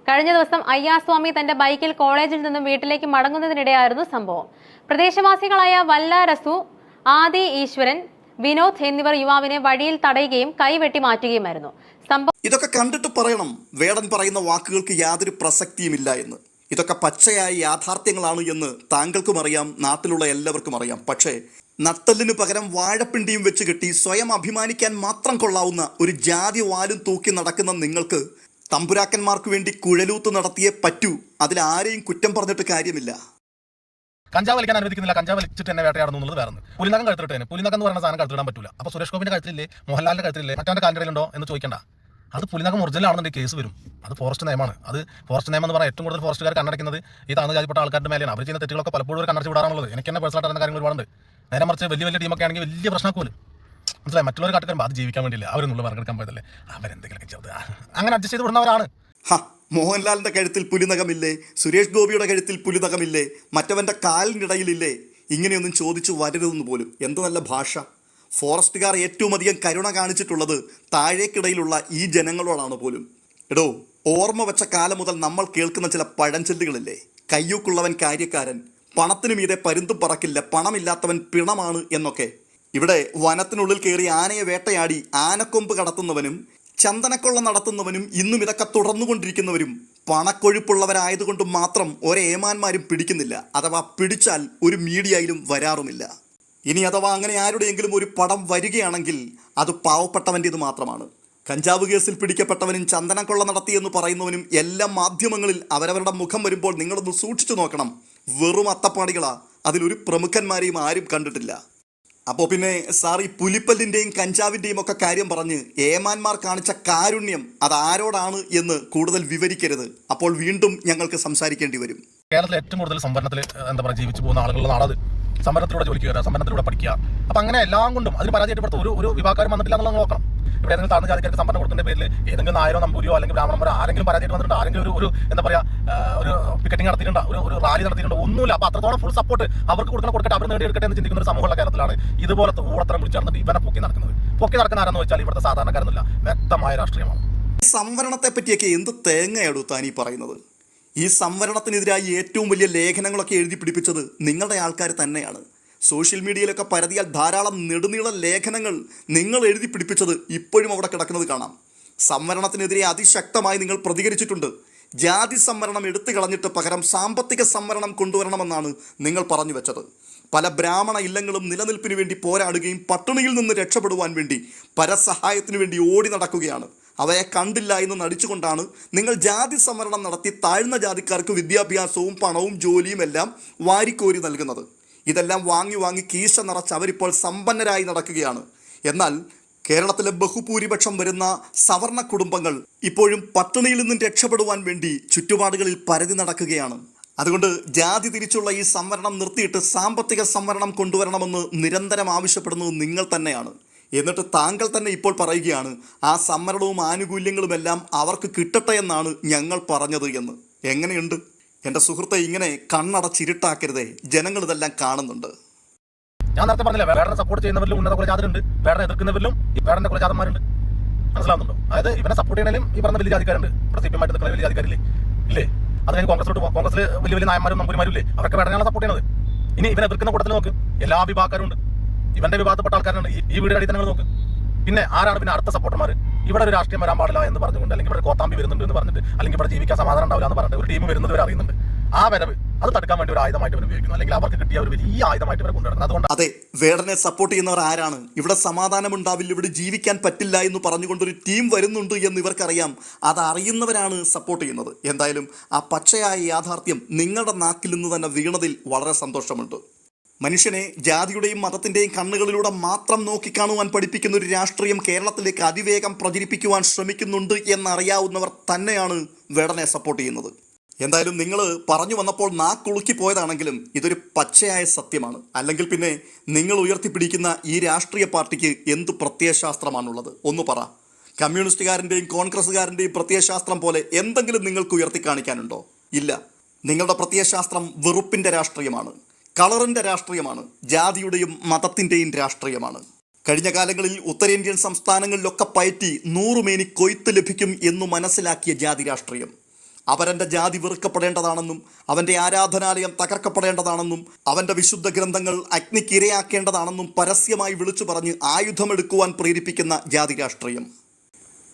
[SPEAKER 3] കഴിഞ്ഞ ദിവസം അയ്യാസ്വാമി തന്റെ ബൈക്കിൽ കോളേജിൽ നിന്നും വീട്ടിലേക്ക് മടങ്ങുന്നതിനിടെയായിരുന്നു സംഭവം. പ്രദേശവാസികളായ വല്ല രസു ആദി ഈശ്വരൻ വിനോദ് എന്നിവർ യുവാവിനെ വഴിയിൽ തടയുകയും കൈ വെട്ടിമാറ്റുകയുമായിരുന്നു. സംഭവം
[SPEAKER 2] ഇതൊക്കെ കണ്ടിട്ട് പറയണം. വേടൻ പറയുന്ന വാക്കുകൾക്ക് യാതൊരു പ്രസക്തിയുമില്ല എന്ന്. ഇതൊക്കെ പച്ചയായ യാഥാർത്ഥ്യങ്ങളാണ് എന്ന് താങ്കൾക്കും അറിയാം നാട്ടിലുള്ള എല്ലാവർക്കും അറിയാം. പക്ഷേ നട്ടലിനു പകരം വാഴപ്പിണ്ടിയും വെച്ച് കെട്ടി സ്വയം അഭിമാനിക്കാൻ മാത്രം കൊള്ളാവുന്ന ഒരു ജാതി വാലും തൂക്കി നടക്കുന്ന നിങ്ങൾക്ക് തമ്പുരാക്കന്മാർക്ക് വേണ്ടി കുഴലൂത്ത് നടത്തിയേ പറ്റൂ. അതിൽ ആരെയും കുറ്റം പറഞ്ഞിട്ട് കാര്യമില്ല.
[SPEAKER 1] കഞ്ചാവ് വലിക്കാൻ അനുവദിക്കുന്നില്ല. കഞ്ചാവ് വലിച്ചിട്ട് തന്നെ വേട്ടയാടുന്നു എന്നുള്ളത് വേറെ പുലിനകം കഴുത്തിട്ടേന് പുലിനകം എന്ന് പറയുന്ന സാധനം കഴുത്തിടാൻ പറ്റില്ല അപ്പോൾ സുരേഷ് ഗോപിന്റെ കഴുത്തിലില്ലേ? മോഹൻലാലിന്റെ കഴുത്തിലില്ലേ? മറ്റവന്റെ കാലിടയിലുണ്ടോ എന്ന് ചോദിക്കണ്ട. അത് പുലിനകം ഒറിജിനൽ ആണെന്നുണ്ടെങ്കിൽ കേസ് വരും. അത് ഫോറസ്റ്റ് നിയമമാണ്. അത് ഫോറസ്റ്റ് നിയമം എന്ന് പറഞ്ഞാൽ ഏറ്റവും കൂടുതൽ ഫോറസ്റ്റുകാർ കണ്ണടക്കുന്നത് ഈ താഴ്ന്ന ജാതിപ്പെട്ട ആൾക്കാരുടെ മേലെയാണ്. അവർ ചെയ്യുന്ന തെറ്റുകളൊക്കെ പലപ്പോഴും ഒരു കണ്ണടച്ച് വിടാറുള്ളത് എനിക്ക് തന്നെ പേഴ്സണലായിട്ട് കാര്യങ്ങൾ ഒരുപാടുണ്ട്. നേരെ മറിച്ച് വലിയ വലിയ ടീമൊക്കെ ആണെങ്കിൽ വലിയ പ്രശ്നമാക്കുമല്ലോ മനസ്സിലായി? മറ്റുള്ളവർ കാട്ടുകാരും അത് ജീവിക്കാൻ വേണ്ടിയില്ല? അവരൊന്നുള്ള വർക്കെടുക്കാൻ പോയതല്ലേ? അവരെന്തെങ്കിലുമൊക്കെ ചെറുത് അങ്ങനെ അഡ്ജസ്റ്റ് ചെയ്ത് വിടുന്നവരാണ്.
[SPEAKER 2] മോഹൻലാലിന്റെ കഴുത്തിൽ പുലിനകമില്ലേ? സുരേഷ് ഗോപിയുടെ കഴുത്തിൽ പുലിനകമില്ലേ? മറ്റവന്റെ കാലിനിടയിലില്ലേ ഇങ്ങനെയൊന്നും ചോദിച്ചു വരരുതെന്ന് പോലും. എന്ത് നല്ല ഭാഷ. ഫോറസ്റ്റുകാർ ഏറ്റവും അധികം കരുണ കാണിച്ചിട്ടുള്ളത് താഴേക്കിടയിലുള്ള ഈ ജനങ്ങളോടാണ് പോലും. എടോ ഓർമ്മ വെച്ച കാലം മുതൽ നമ്മൾ കേൾക്കുന്ന ചില പഴഞ്ചൊല്ലുകളില്ലേ? കയ്യൂക്കുള്ളവൻ കാര്യക്കാരൻ പണത്തിനു മീതെ പരുന്തും പറക്കില്ല. പണമില്ലാത്തവൻ പിണമാണ് എന്നൊക്കെ. ഇവിടെ വനത്തിനുള്ളിൽ കയറി ആനയെ വേട്ടയാടി ആനക്കൊമ്പ് കടത്തുന്നവനും ചന്ദനക്കൊള്ള നടത്തുന്നവനും ഇന്നും ഇതൊക്കെ തുടർന്നുകൊണ്ടിരിക്കുന്നവരും പണക്കൊഴുപ്പുള്ളവരായതുകൊണ്ട് മാത്രം ഒരേമാന്മാരും പിടിക്കുന്നില്ല. അഥവാ പിടിച്ചാൽ ഒരു മീഡിയയിലും വരാറുമില്ല. ഇനി അഥവാ അങ്ങനെ ആരുടെയെങ്കിലും ഒരു പടം വരികയാണെങ്കിൽ അത് പാവപ്പെട്ടവന്റേത് മാത്രമാണ്. കഞ്ചാവ് കേസിൽ പിടിക്കപ്പെട്ടവനും ചന്ദനക്കൊള്ള നടത്തിയെന്ന് പറയുന്നവനും എല്ലാ മാധ്യമങ്ങളിൽ അവരവരുടെ മുഖം വരുമ്പോൾ നിങ്ങളൊന്ന് സൂക്ഷിച്ചു നോക്കണം. വെറും അത്തപ്പാടികളാ. അതിലൊരു പ്രമുഖന്മാരെയും ആരും കണ്ടിട്ടില്ല. അപ്പോൾ പിന്നെ സാർ ഈ പുലിപ്പല്ലിന്റെയും കഞ്ചാവിന്റെയും ഒക്കെ കാര്യം പറഞ്ഞ് ഏമാന്മാർ കാണിച്ച കാരുണ്യം അത് ആരോടാണ് എന്ന് കൂടുതൽ വിവരിക്കരുത്. അപ്പോൾ വീണ്ടും ഞങ്ങൾക്ക് സംസാരിക്കേണ്ടി വരും.
[SPEAKER 1] കേരളത്തിൽ ഏറ്റവും കൂടുതൽ സംവരണത്തിൽ എന്താ പറയുക ജീവിച്ചു പോകുന്ന ആളുകളുള്ള നാളത് സംവരണത്തിലൂടെ ജോലിക്ക് കയറുക സംവരണത്തിലൂടെ പഠിക്കുക. അപ്പൊ അങ്ങനെ എല്ലാം കൊണ്ടും അതിന് പരാജയപ്പെടുത്ത ഒരു ഒരു വിഭാഗക്കാരും വന്നിട്ടില്ല എന്നുള്ള നോക്കണം ഇവിടെ ഏതെങ്കിലും താഴ്ന്ന ജാതിക്കാർക്ക് സംവരണം കൊടുക്കുന്ന പേരിൽ ഏതെങ്കിലും നായരോ നമ്പൂരിയോ അല്ലെങ്കിൽ ബ്രാഹ്മണന്മാരോ ആരെങ്കിലും പരാജയം വന്നിട്ടുണ്ട് ആരെങ്കിലും ഒരു ഒരു എന്താ പറയുക ഒരു പിക്കറ്റിംഗ് നടത്തിയിട്ടുണ്ട് ഒരു ഒരു റാലി നടത്തിയിട്ടുണ്ട് ഒന്നുമില്ല. അപ്പൊ അത്രത്തോളം ഫുൾ സപ്പോർട്ട് അവർക്ക് കൊടുക്കണം കൊടുക്കട്ടെ അവർ നേടിയെടുക്കട്ടെ എന്ന് ചിന്തിക്കുന്ന ഒരു സമൂഹമുള്ള കേരളത്തിലാണ് ഇതുപോലത്തെ ഊടത്തരം വിളിച്ചു നടന്നിട്ട് ഇവനെ പൊക്കി നടക്കുന്നത്. പൊക്കി നടക്കുന്ന ആരെന്ന് വെച്ചാൽ ഇവിടുത്തെ സാധാരണക്കാരൊന്നുമില്ല. വ്യക്തമായ രാഷ്ട്രീയമാണ്.
[SPEAKER 2] സംവരണത്തെ പറ്റിയൊക്കെ എന്ത് തേങ്ങയാടു താൻ ഈ പറയുന്നത്? ഈ സംവരണത്തിനെതിരായി ഏറ്റവും വലിയ ലേഖനങ്ങളൊക്കെ എഴുതി പിടിപ്പിച്ചത് നിങ്ങളുടെ ആൾക്കാർ തന്നെയാണ്. സോഷ്യൽ മീഡിയയിലൊക്കെ പരതിയാൽ ധാരാളം നെടുനീള ലേഖനങ്ങൾ നിങ്ങൾ എഴുതി പിടിപ്പിച്ചത് ഇപ്പോഴും അവിടെ കിടക്കുന്നത് കാണാം. സംവരണത്തിനെതിരെ അതിശക്തമായി നിങ്ങൾ പ്രതികരിച്ചിട്ടുണ്ട്. ജാതി സംവരണം എടുത്തു കളഞ്ഞിട്ട് പകരം സാമ്പത്തിക സംവരണം കൊണ്ടുവരണമെന്നാണ് നിങ്ങൾ പറഞ്ഞു വെച്ചത്. പല ബ്രാഹ്മണ ഇല്ലങ്ങളും നിലനിൽപ്പിന് വേണ്ടി പോരാടുകയും പട്ടിണിയിൽ നിന്ന് രക്ഷപ്പെടുവാൻ വേണ്ടി പരസഹായത്തിനു വേണ്ടി ഓടി നടക്കുകയാണ്. അവയെ കണ്ടില്ല എന്ന് നടിച്ചുകൊണ്ടാണ് നിങ്ങൾ ജാതി സംവരണം നടത്തി താഴ്ന്ന ജാതിക്കാർക്ക് വിദ്യാഭ്യാസവും പണവും ജോലിയും എല്ലാം വാരിക്കോരി നൽകുന്നത്. ഇതെല്ലാം വാങ്ങി വാങ്ങി കീശ നിറച്ച് അവരിപ്പോൾ സമ്പന്നരായി നടക്കുകയാണ്. എന്നാൽ കേരളത്തിലെ ബഹുഭൂരിപക്ഷം വരുന്ന സവർണ കുടുംബങ്ങൾ ഇപ്പോഴും പട്ടിണിയിൽ നിന്നും രക്ഷപ്പെടുവാൻ വേണ്ടി ചുറ്റുപാടുകളിൽ പരതി നടക്കുകയാണ്. അതുകൊണ്ട് ജാതി തിരിച്ചുള്ള ഈ സംവരണം നിർത്തിയിട്ട് സാമ്പത്തിക സംവരണം കൊണ്ടുവരണമെന്ന് നിരന്തരം ആവശ്യപ്പെടുന്നത് നിങ്ങൾ തന്നെയാണ്. എന്നിട്ട് താങ്കൾ തന്നെ ഇപ്പോൾ പറയുകയാണ് ആ സംവരണവും ആനുകൂല്യങ്ങളുമെല്ലാം അവർക്ക് കിട്ടട്ടെ എന്നാണ് ഞങ്ങൾ പറഞ്ഞത് എന്ന്. എങ്ങനെയുണ്ട്? എന്റെ സുഹൃത്തെ ഇങ്ങനെ കണ്ണടച്ചിരുട്ടാക്കരുതേ ജനങ്ങൾ ഇതെല്ലാം കാണുന്നുണ്ട്.
[SPEAKER 1] ഞാൻ നേരത്തെ പറഞ്ഞില്ല വേറെ സപ്പോർട്ട് ചെയ്യുന്നവരിലും ഉന്നത കുലജാതരുണ്ട് വേറെ എതിർക്കുന്നവരിലും ഈ വേടന്റെ കുലജാതന്മാരുണ്ട്. മനസ്സിലാവുന്നുണ്ടോ? അതായത് ഇവനെ സപ്പോർട്ട് ചെയ്യണേലും ഈ പറഞ്ഞ വലിയ ജാതിക്കാരുണ്ട് ഇവിടെ സി പി എമ്മായിട്ട് നിൽക്കുന്ന വലിയ ജാതിക്കാരില്ലേ ഇല്ലേ? അത് കഴിഞ്ഞ് കോൺഗ്രസിലോട്ട് കോൺഗ്രസിൽ വലിയ വലിയ നായന്മാരും നമ്പൂരിമാരും ഇല്ലേ? അവരൊക്കെ വേറെ സപ്പോർട്ട് ചെയ്യുന്നത് ഇനി ഇവനെ എതിർക്കുന്ന കൂട്ടത്തിൽ നോക്ക് എല്ലാ വിഭാഗക്കാരും ഉണ്ട്. ഇവന്റെ വിഭാഗത്തിൽപ്പെട്ട ആൾക്കാരാണ്. ഈ- വീടിന്റെ തന്നെ നോക്ക്. പിന്നെ ആരാണ് പിന്നെ അടുത്ത സപ്പോർട്ടർമാർ ഇവിടെ ഒരു രാഷ്ട്രീയം വരാൻ പാടില്ല എന്ന് പറഞ്ഞുകൊണ്ട് അല്ലെങ്കിൽ ഇവിടെ കോത്താമ്പി വരുന്നുണ്ട് എന്ന് പറഞ്ഞിട്ട് അല്ലെങ്കിൽ ഇവിടെ ജീവിക്കാൻ സമാധാനം ഉണ്ടാവില്ല എന്ന് പറഞ്ഞിട്ട് ഒരു ടീം വരുന്നത് വരെ അറിയുന്നുണ്ട്. ആ വരവ് അത് തടുക്കാൻ വേണ്ടി ഒരു ആയുധമായിട്ട് ഇവർ ഉപയോഗിക്കുന്നു. അല്ലെങ്കിൽ അവർക്ക് കിട്ടിയ ഒരു വലിയ ആയുധമായിട്ട് ഇവരെ കൊണ്ടുവരുന്നത് അതുകൊണ്ട്
[SPEAKER 2] അതെ വേടനെ സപ്പോർട്ട് ചെയ്യുന്നവർ ആരാണ്? ഇവിടെ സമാധാനം ഉണ്ടാവില്ല ഇവിടെ ജീവിക്കാൻ പറ്റില്ല എന്ന് പറഞ്ഞുകൊണ്ട് ഒരു ടീം വരുന്നുണ്ട് എന്ന് ഇവർക്കറിയാം. അത് അറിയുന്നവരാണ് സപ്പോർട്ട് ചെയ്യുന്നത്. എന്തായാലും ആ പച്ചയായ യാഥാർത്ഥ്യം നിങ്ങളുടെ നാക്കിൽ നിന്ന് തന്നെ വീണതിൽ വളരെ സന്തോഷമുണ്ട്. മനുഷ്യനെ ജാതിയുടെയും മതത്തിന്റെയും കണ്ണുകളിലൂടെ മാത്രം നോക്കിക്കാണുവാൻ പഠിപ്പിക്കുന്ന ഒരു രാഷ്ട്രീയം കേരളത്തിലേക്ക് അതിവേഗം പ്രചരിപ്പിക്കുവാൻ ശ്രമിക്കുന്നുണ്ട് എന്നറിയാവുന്നവർ തന്നെയാണ് വേടനെ സപ്പോർട്ട് ചെയ്യുന്നത്. എന്തായാലും നിങ്ങൾ പറഞ്ഞു വന്നപ്പോൾ നാക്കുളുക്കി പോയതാണെങ്കിലും ഇതൊരു പച്ചയായ സത്യമാണ്. അല്ലെങ്കിൽ പിന്നെ നിങ്ങൾ ഉയർത്തിപ്പിടിക്കുന്ന ഈ രാഷ്ട്രീയ പാർട്ടിക്ക് എന്ത് പ്രത്യയശാസ്ത്രമാണുള്ളത്? ഒന്ന് പറ. കമ്മ്യൂണിസ്റ്റുകാരന്റെയും കോൺഗ്രസ്സുകാരന്റെയും പ്രത്യയശാസ്ത്രം പോലെ എന്തെങ്കിലും നിങ്ങൾക്ക് ഉയർത്തി കാണിക്കാനുണ്ടോ? ഇല്ല. നിങ്ങളുടെ പ്രത്യയശാസ്ത്രം വെറുപ്പിന്റെ രാഷ്ട്രീയമാണ്. കളറിന്റെ രാഷ്ട്രീയമാണ് ജാതിയുടെയും മതത്തിന്റെയും രാഷ്ട്രീയമാണ്. കഴിഞ്ഞ കാലങ്ങളിൽ ഉത്തരേന്ത്യൻ സംസ്ഥാനങ്ങളിലൊക്കെ പയറ്റി നൂറുമേനി കൊയ്ത്ത് ലഭിക്കും എന്നു മനസ്സിലാക്കിയ ജാതി രാഷ്ട്രീയം. അവരന്റെ ജാതി വെറുക്കപ്പെടേണ്ടതാണെന്നും അവന്റെ ആരാധനാലയം തകർക്കപ്പെടേണ്ടതാണെന്നും അവന്റെ വിശുദ്ധ ഗ്രന്ഥങ്ങൾ അഗ്നിക്കിരയാക്കേണ്ടതാണെന്നും പരസ്യമായി വിളിച്ചു പറഞ്ഞ് ആയുധമെടുക്കുവാൻ പ്രേരിപ്പിക്കുന്ന ജാതി രാഷ്ട്രീയം.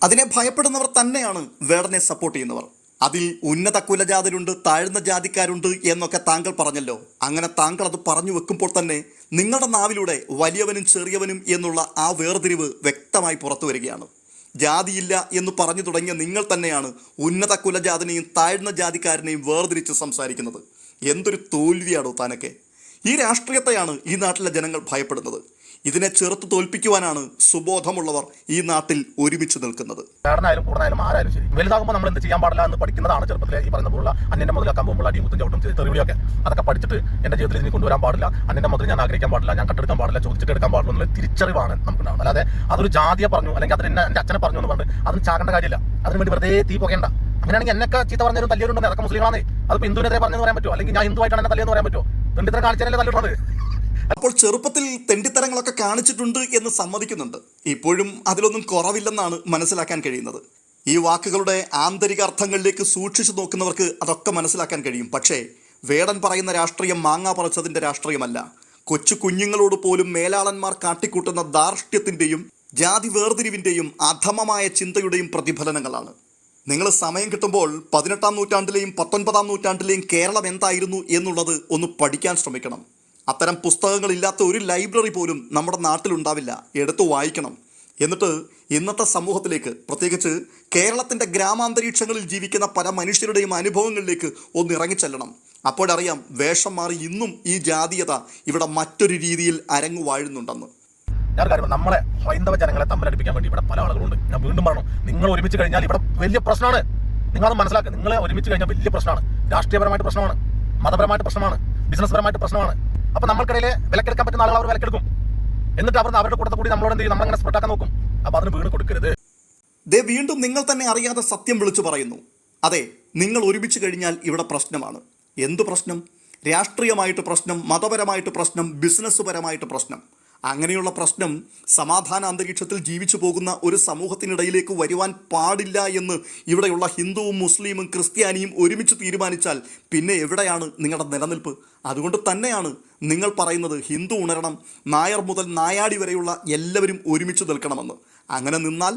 [SPEAKER 2] അതിനെ ഭയപ്പെടുന്നവർ തന്നെയാണ് വേടനെ സപ്പോർട്ട് ചെയ്യുന്നവർ. അതിൽ ഉന്നത കുലജാതരുണ്ട് താഴ്ന്ന ജാതിക്കാരുണ്ട് എന്നൊക്കെ താങ്കൾ പറഞ്ഞല്ലോ. അങ്ങനെ താങ്കൾ അത് പറഞ്ഞു വെക്കുമ്പോൾ തന്നെ നിങ്ങളുടെ നാവിലൂടെ വലിയവനും ചെറിയവനും എന്നുള്ള ആ വേർതിരിവ് വ്യക്തമായി പുറത്തു വരികയാണ്. ജാതിയില്ല എന്ന് പറഞ്ഞു തുടങ്ങിയ നിങ്ങൾ തന്നെയാണ് ഉന്നത കുലജാതനെയും താഴ്ന്ന ജാതിക്കാരനെയും വേർതിരിച്ച് സംസാരിക്കുന്നത്. എന്തൊരു തോൽവിയാണോ താനൊക്കെ. ഈ രാഷ്ട്രീയത്തെയാണ് ഈ നാട്ടിലെ ജനങ്ങൾ ഭയപ്പെടുന്നത്. ഇതിനെ ചെറുത്ത് തോൽപ്പിക്കുവാനാണ് സുബോധമുള്ളവർ ഈ നാട്ടിൽ ഒരുമിച്ച് നിൽക്കുന്നത്.
[SPEAKER 1] വേടനായാലും കൂടനായാലും ആരായാലും ശരി. വലുതാകുമ്പോൾ നമ്മൾ എന്ത് ചെയ്യാൻ പാടില്ല എന്ന് പഠിക്കുന്നതാണ് ചെറുപ്പത്തിലെ ഈ പറയുന്ന പോലുള്ള അന്യന്റെ മുതലാക്കാൻ പോകുമ്പോൾ അടിയും കുത്തും ചവിട്ടും തെറിവിളിയൊക്കെ അതൊക്കെ പഠിച്ചിട്ട് എന്റെ ജീവിതത്തിൽ ഇതിന് കൊണ്ടുവരാൻ പാടില്ല. അന്നിന്റെ മുതൽ ഞാൻ ആഗ്രഹിക്കാൻ പാടില്ല. ഞാൻ കട്ടെടുക്കാൻ പാടില്ല. ചോദിച്ചിട്ട് എടുക്കാൻ പാടില്ല എന്നുള്ള തിരിച്ചറിവാണ് നമുക്ക് അല്ലാതെ അതൊരു ജാതിയെ പറഞ്ഞു അല്ലെങ്കിൽ അതിന് എന്നെ എന്റെ അച്ഛനെ പറഞ്ഞു എന്ന് പറഞ്ഞു അതിന് ചാകേണ്ട കാര്യമില്ല. അതിന് വേണ്ടി വെറുതെ തീ പോകേണ്ട അങ്ങനെയാണെങ്കിൽ എന്നൊക്കെ ചീത്ത പറഞ്ഞാലും തല്ലിയുണ്ടെന്ന് ഇറക്കം മുസ്ലിമാണ് അതിപ്പോ ഹിന്ദുവിനെതിരെ പറഞ്ഞെന്ന് പറയാൻ പറ്റുമോ? അല്ലെങ്കിൽ ഞാൻ ഹിന്ദുവായിട്ടാണ് എന്നെ തല്ലിയെന്ന് പറയാൻ പറ്റുമോ? തെണ്ടിത്തരം കാണിച്ചാലേ തല്ലിടുന്നത്
[SPEAKER 2] അപ്പോൾ ചെറുപ്പത്തിൽ തെണ്ടിത്തരങ്ങളൊക്കെ കാണിച്ചിട്ടുണ്ട് എന്ന് സമ്മതിക്കുന്നുണ്ട്. ഇപ്പോഴും അതിലൊന്നും കുറവില്ലെന്നാണ് മനസ്സിലാക്കാൻ കഴിയുന്നത്. ഈ വാക്കുകളുടെ ആന്തരിക അർത്ഥങ്ങളിലേക്ക് സൂക്ഷിച്ചു നോക്കുന്നവർക്ക് അതൊക്കെ മനസ്സിലാക്കാൻ കഴിയും. പക്ഷേ വേടൻ പറയുന്ന രാഷ്ട്രീയം മാങ്ങാ പറച്ചതിന്റെ രാഷ്ട്രീയമല്ല. കൊച്ചു കുഞ്ഞുങ്ങളോട് പോലും മേലാളന്മാർ കാട്ടിക്കൂട്ടുന്ന ധാർഷ്ട്യത്തിന്റെയും ജാതി വേർതിരിവിന്റെയും അധമമായ ചിന്തയുടെയും പ്രതിഫലനങ്ങളാണ്. നിങ്ങൾ സമയം കിട്ടുമ്പോൾ പതിനെട്ടാം നൂറ്റാണ്ടിലെയും പത്തൊൻപതാം നൂറ്റാണ്ടിലെയും കേരളം എന്തായിരുന്നു എന്നുള്ളത് ഒന്ന് പഠിക്കാൻ ശ്രമിക്കണം. അത്തരം പുസ്തകങ്ങളില്ലാത്ത ഒരു ലൈബ്രറി പോലും നമ്മുടെ നാട്ടിലുണ്ടാവില്ല. എടുത്തു വായിക്കണം. എന്നിട്ട് ഇന്നത്തെ സമൂഹത്തിലേക്ക് പ്രത്യേകിച്ച് കേരളത്തിന്റെ ഗ്രാമാന്തരീക്ഷങ്ങളിൽ ജീവിക്കുന്ന പല മനുഷ്യരുടെയും അനുഭവങ്ങളിലേക്ക് ഒന്ന് ഇറങ്ങിച്ചെല്ലണം. അപ്പോഴറിയാം വേഷം മാറി ഇന്നും ഈ ജാതീയത ഇവിടെ മറ്റൊരു രീതിയിൽ അരങ്ങു വാഴുന്നുണ്ടെന്ന്.
[SPEAKER 1] ഞാൻ കാര്യം നമ്മളെ ഹൈന്ദവ ജനങ്ങളെ തമ്മിലടിപ്പിക്കാൻ വേണ്ടി ഇവിടെ പല ആളുകളുണ്ട്. ഞാൻ വീണ്ടും പറഞ്ഞു നിങ്ങൾ ഒരുമിച്ച് കഴിഞ്ഞാൽ ഇവിടെ വലിയ പ്രശ്നമാണ്. നിങ്ങളത് മനസ്സിലാക്കുക നിങ്ങളെ ഒരുമിച്ച് കഴിഞ്ഞാൽ വലിയ പ്രശ്നമാണ്. രാഷ്ട്രീയപരമായിട്ട് പ്രശ്നമാണ്. മതപരമായിട്ട് പ്രശ്നമാണ്. ബിസിനസ് പരമായിട്ട് പ്രശ്നമാണ്. അപ്പൊ നമ്മൾക്കിടയിൽ വിലക്കെടുക്കാൻ പറ്റുന്ന ആളുകൾ അവർ വിലക്കെടുക്കും. എന്നിട്ട് അവർ അവരുടെ കൂട്ടത്തിൽ കൂടി നമ്മളോട് എന്ത് ചെയ്യും നമ്മളങ്ങനെ സ്പ്രെഡാക്കാൻ നോക്കും. അപ്പൊ അതിന് വീണ് കൊടുക്കരുത്.
[SPEAKER 2] ദേ വീണ്ടും നിങ്ങൾ തന്നെ അറിയാതെ സത്യം വിളിച്ചു പറയുന്നു. അതെ നിങ്ങൾ ഒരുമിച്ച് കഴിഞ്ഞാൽ ഇവിടെ പ്രശ്നമാണ്. എന്തു പ്രശ്നം? രാഷ്ട്രീയമായിട്ട് പ്രശ്നം മതപരമായിട്ട് പ്രശ്നം ബിസിനസ് പരമായിട്ട് പ്രശ്നം. അങ്ങനെയുള്ള പ്രശ്നം സമാധാന അന്തരീക്ഷത്തിൽ ജീവിച്ചു പോകുന്ന ഒരു സമൂഹത്തിനിടയിലേക്ക് വരുവാൻ പാടില്ല എന്ന് ഇവിടെയുള്ള ഹിന്ദുവും മുസ്ലിമും ക്രിസ്ത്യാനിയും ഒരുമിച്ച് തീരുമാനിച്ചാൽ പിന്നെ എവിടെയാണ് നിങ്ങളുടെ നിലനിൽപ്പ്? അതുകൊണ്ട് തന്നെയാണ് നിങ്ങൾ പറയുന്നത് ഹിന്ദു ഉണരണം നായർ മുതൽ നായാടി വരെയുള്ള എല്ലാവരും ഒരുമിച്ച് നിൽക്കണമെന്ന്. അങ്ങനെ നിന്നാൽ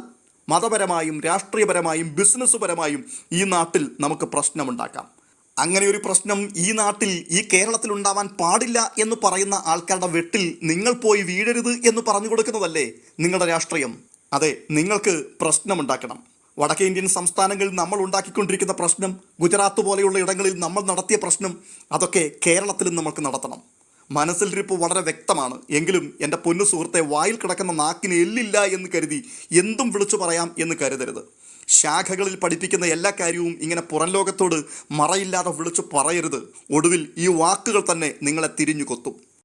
[SPEAKER 2] മതപരമായും രാഷ്ട്രീയപരമായും ബിസിനസ്സുപരമായും ഈ നാട്ടിൽ നമുക്ക് പ്രശ്നമുണ്ടാക്കാം. അങ്ങനെ ഒരു പ്രശ്നം ഈ നാട്ടിൽ ഈ കേരളത്തിൽ ഉണ്ടാവാൻ പാടില്ല എന്ന് പറയുന്ന ആൾക്കാരുടെ വെട്ടിൽ നിങ്ങൾ പോയി വീഴരുത് എന്ന് പറഞ്ഞു കൊടുക്കുന്നതല്ലേ നിങ്ങളുടെ രാഷ്ട്രീയം? അതെ നിങ്ങൾക്ക് പ്രശ്നമുണ്ടാക്കണം. വടക്കേ ഇന്ത്യൻ സംസ്ഥാനങ്ങളിൽ നമ്മൾ ഉണ്ടാക്കിക്കൊണ്ടിരിക്കുന്ന പ്രശ്നം ഗുജറാത്ത് പോലെയുള്ള ഇടങ്ങളിൽ നമ്മൾ നടത്തിയ പ്രശ്നം അതൊക്കെ കേരളത്തിലും നമുക്ക് നടത്തണം. മനസ്സിലിരിപ്പ് വളരെ വ്യക്തമാണ്. എങ്കിലും എന്റെ പൊന്നു സുഹൃത്തെ വായിൽ കിടക്കുന്ന നാക്കിന് എല്ലില്ല എന്ന് കരുതി എന്തും വിളിച്ചു പറയാം എന്ന് കരുതരുത്. ശാഖകളിൽ പഠിപ്പിക്കുന്ന എല്ലാ കാര്യവും ഇങ്ങനെ പുറം ലോകത്തോട് മറയില്ലാതെ വിളിച്ചു പറയരുത്. ഒടുവിൽ ഈ വാക്കുകൾ തന്നെ നിങ്ങളെ തിരിഞ്ഞു കൊത്തും.